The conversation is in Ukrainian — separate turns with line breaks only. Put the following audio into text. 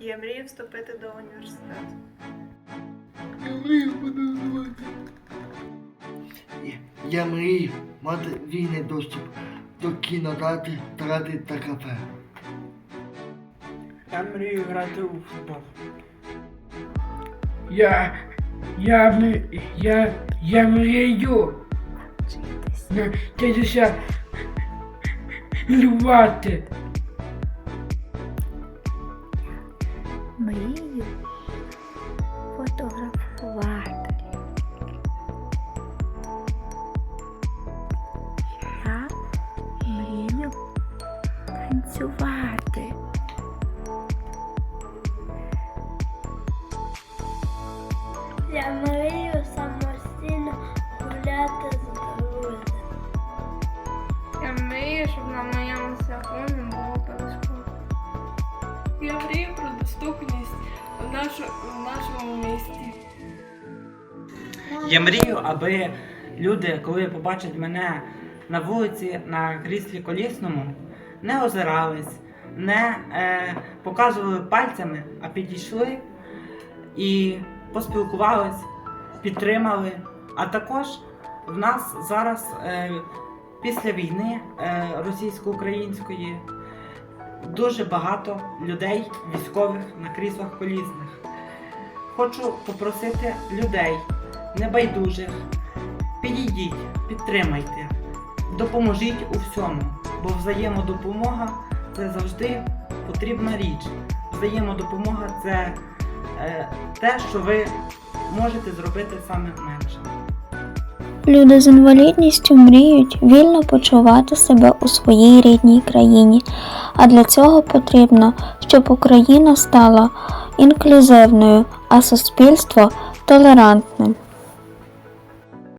Я мрію вступити до університету.
Я мрію подавати. Я мрію мати вільний доступ до кінотеатрів, театрів та кафе.
Я мрію грати у футбол.
Я. Я мрію. Я. Я мрію. Навчитися малювати.
Мрію фотографувати. Я мрію танцювати. Я мрію самостійно гуляти з друзями.
Я мрію, щоб на моєму телефоні було перешкод. Я мрію про доступність в, нашу, в нашому місті.
Я мрію, аби люди, коли побачать мене на вулиці на кріслі колісному, не озирались, не е, показували пальцями, а підійшли і поспілкувались, підтримали. А також в нас зараз е, після війни е, російсько-української дуже багато людей військових на кріслах колісних. Хочу попросити людей небайдужих, підійдіть, підтримайте, допоможіть у всьому, бо взаємодопомога це завжди потрібна річ. Взаємодопомога це е, те, що ви можете зробити саме менше.
Люди з інвалідністю мріють вільно почувати себе у своїй рідній країні, а для цього потрібно, щоб Україна стала інклюзивною, а суспільство толерантним.